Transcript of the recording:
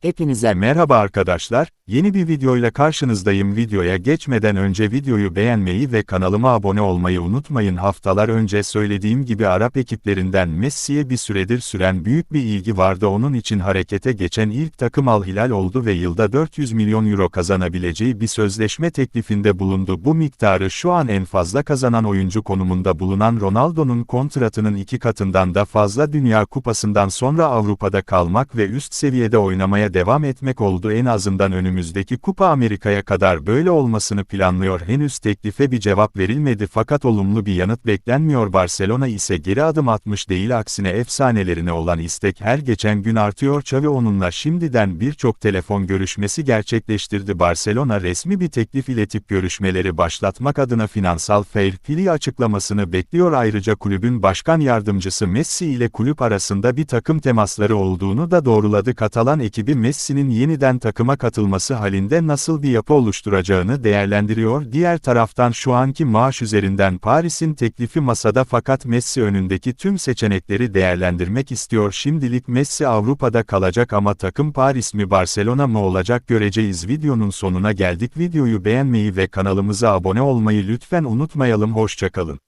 Hepinize merhaba arkadaşlar, yeni bir videoyla karşınızdayım. Videoya geçmeden önce videoyu beğenmeyi ve kanalıma abone olmayı unutmayın. Haftalar önce söylediğim gibi Arap ekiplerinden Messi'ye bir süredir süren büyük bir ilgi vardı. Onun için harekete geçen ilk takım Al Hilal oldu ve yılda 400 milyon euro kazanabileceği bir sözleşme teklifinde bulundu. Bu miktarı şu an en fazla kazanan oyuncu konumunda bulunan Ronaldo'nun kontratının iki katından da fazla Dünya Kupası'ndan sonra Avrupa'da kalmak ve üst seviyede oynamaya devam etmek oldu. En azından önümüzdeki Kupa Amerika'ya kadar böyle olmasını planlıyor. Henüz teklife bir cevap verilmedi fakat olumlu bir yanıt beklenmiyor. Barcelona ise geri adım atmış değil aksine efsanelerine olan istek her geçen gün artıyor. Xavi onunla şimdiden birçok telefon görüşmesi gerçekleştirdi. Barcelona resmi bir teklif iletip görüşmeleri başlatmak adına finansal fair play açıklamasını bekliyor. Ayrıca kulübün başkan yardımcısı Messi ile kulüp arasında bir takım temasları olduğunu da doğruladı. Katalan ekibi Messi'nin yeniden takıma katılması halinde nasıl bir yapı oluşturacağını değerlendiriyor. Diğer taraftan şu anki maaş üzerinden Paris'in teklifi masada fakat Messi önündeki tüm seçenekleri değerlendirmek istiyor. Şimdilik Messi Avrupa'da kalacak ama takım Paris mi Barcelona mı olacak göreceğiz. Videonun sonuna geldik. Videoyu beğenmeyi ve kanalımıza abone olmayı lütfen unutmayalım. Hoşçakalın.